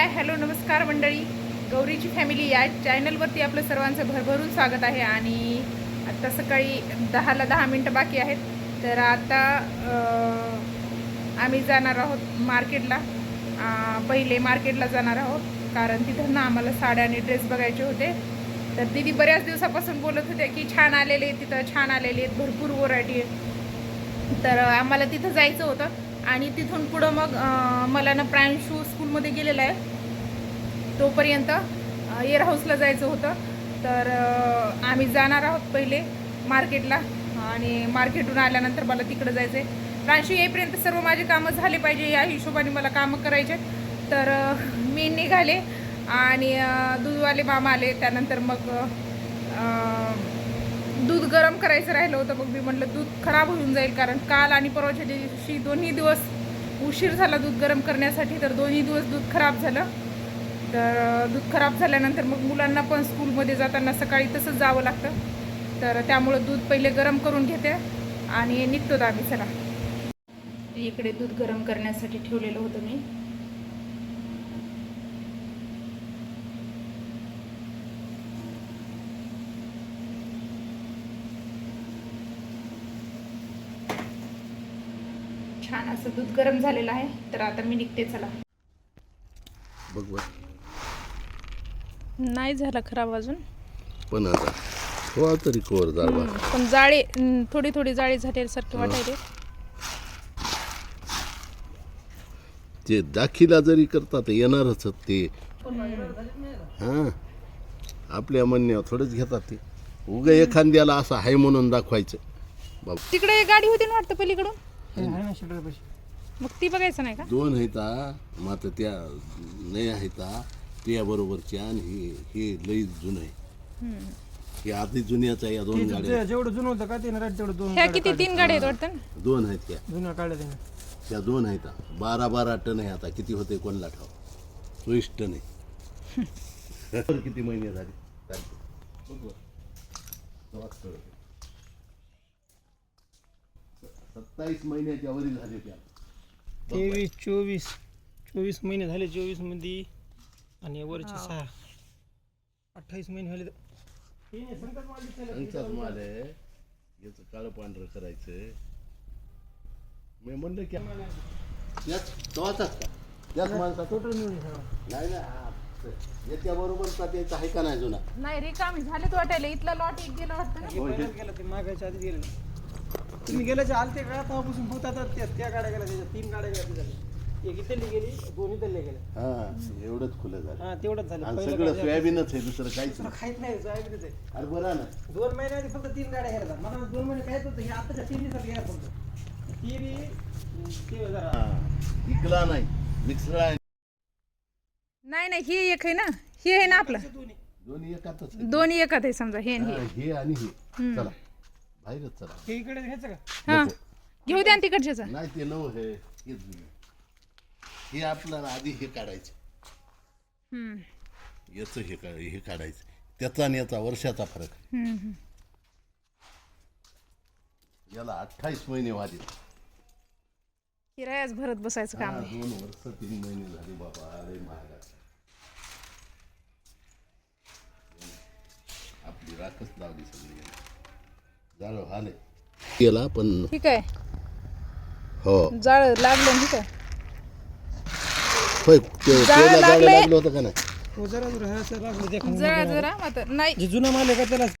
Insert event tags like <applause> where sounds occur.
Hi hello नमस्कार मंडळी. गौरीची family या चॅनलवरती आपलं सर्वांचं भरभरून स्वागत आहे. आणि आत्ता सकाळी दहाला दहा मिनटं बाकी आहेत. तर आता आम्ही जाणार आहोत मार्केटला. पहिले मार्केटला जाणार आहोत. कारण तिथं ना आम्हाला साड्या आणि ड्रेस बघायचे होते. तर दिदी बऱ्याच दिवसापासून बोलत होते की छान आलेले आहेत तिथं छान आलेले आहेत भरपूर व्हरायटी आहेत. तर आम्हाला तिथं जायचं होतं. आणि तिथून पुढं मग मला ना प्रांशू स्कूलमध्ये गेलेला आहे. तोपर्यंत एअर हाऊसला जायचं होतं. तर आम्ही जाणार आहोत पहिले मार्केटला. आणि मार्केटहून आल्यानंतर मला तिकडं जायचं आहे प्रांशू येईपर्यंत सर्व माझे कामं झाले पाहिजे या हिशोबाने मला कामं करायचे तर मी निघाले आणि दूधवाले मामा आले. त्यानंतर मग दूध गरम करायचं राहिलं होतं मग मी म्हटलं दूध खराब होऊन जाईल कारण काल आणि परवाच्या दिवशी दोन्ही दिवस उशीर झाला दूध गरम करण्यासाठी तर दोन्ही दिवस दूध खराब झालं. तर दूध खराब झाल्यानंतर मग मुलांना पण स्कूलमध्ये जाताना सकाळी तसंच जावं लागतं. तर त्यामुळं दूध पहिले गरम करून घेते आणि निघतो आम्ही चला. इकडे दूध गरम करण्यासाठी ठेवलेलं होतं मी. छान असं दूध गरम झालेलं आहे. तर आता मी निघते चला. नाही झाला खराब अजून. पण आता हो तरी हम्म, पण जाळे थोडी थोडी जाळी झाल्यासारखे वाटायले. ते दाखिला जरी करतात येणारच ते. हां. आपल्या म्हणण्यावर थोडंच घेतात ते. उग एखाद्याला असं आहे म्हणून दाखवायचं. बाबा. तिकडे एक गाडी होती ना वाटतं पलीकडून? मग ती बघायचं नाही का? दोन आहेत मात्र त्या नाही आहेत त्या बरोबरची आणि हे हे लई जुनं आहे. हे आधी जुन्याच आहे या दोन गाड्या जेवढं जुनं होतं का ते तेवढं दोन ह्या किती तीन गाड्या आहेत वाटतं ना? दोन आहेत त्या. जुन्या काढल्या त्याने. त्या दोन आहेत बारा बारा टन आहे आता. किती होते कोणला ठाव चोवीस टन आहे. <laughs> तर किती महिने झाले? काय ते? बघ बरं. तेव्हाच कळतं. सत्तावीस महिन्याच्या वरील झाले त्या तेवीस चोवीस चोवीस महिने झाले चोवीसमध्ये आणि वरचे सहा. अठ्ठावीस महिने झाले संकट माल आहे याचं काळं पांढरं करायचं मी म्हणलं की त्याच तेव्हाचाच का? त्याच माणसा टोटल मिळून सगळं. नाही नाही याच्या बरोबरचा त्याचा आहे का नाही जुना? नाही रिकामी झालेत वाटायला. इथला लॉट एक गेला वाटतं ना. पहिल्याच गेलं ते मागायच्या आधी गेलं तुम्ही गेल्याच्या आलते का? तेव्हापासून भूतात त्या त्या गाड्या गेल्या त्याच्या तीन गाड्या गेल्या एक इथली गेली दोन गेल्या. हा एवढंच खुलं झालं. हा तेवढंच झालं. आणि पहिलं सगळं सोयाबीनच आहे दुसरं काहीच दुसरं नाही. सोयाबीनच आहे. अरे बरं ना. दोन महिने आधी फक्त तीन गाड्या मला दोन महिने खायचं होतं हे आताच्या तीन दिवसात गेल्या फक्त. ती बी अं, ते जरा हा इकला नाही. आहे. नाही नाही हे एक आहे ना. हे आहे ना आपलं. दोन्ही. दोन्ही एकातच आहे. दोन्ही एकात आहे समजा हे आणि हा, हे. हे आणि हे. चला. बाहेरच चला हे इकडे घ्यायचं का? हा. घेऊ द्या ना तिकडच्याचा नाही ते नव हे हेच. हे आपल्याला आधी हे काढायचं. हम्म, याचं हे का हे काढायचं. त्याचा आणि याचा वर्षाचा फरक. आहे. हम्म, हम्म. याला अठ्ठावीस महिने वाजले किरायाच भरत बसायचं काम हा, नाही. दोन वर्ष तीन महिने झाले बाबा अरे महागा आपली राखच लावली सगळी. झालं झाले गेला पण ठीक आहे. हो. जाळ लागलं ना ठीक आहे होय ते- जाळं तेला जाळं लागलंय. लागलं होतं का नाही? हो जरा जरा ह्याचं लागलं देखा जरा जरा मात्र नाही. जे जुना माल आहे का त्याला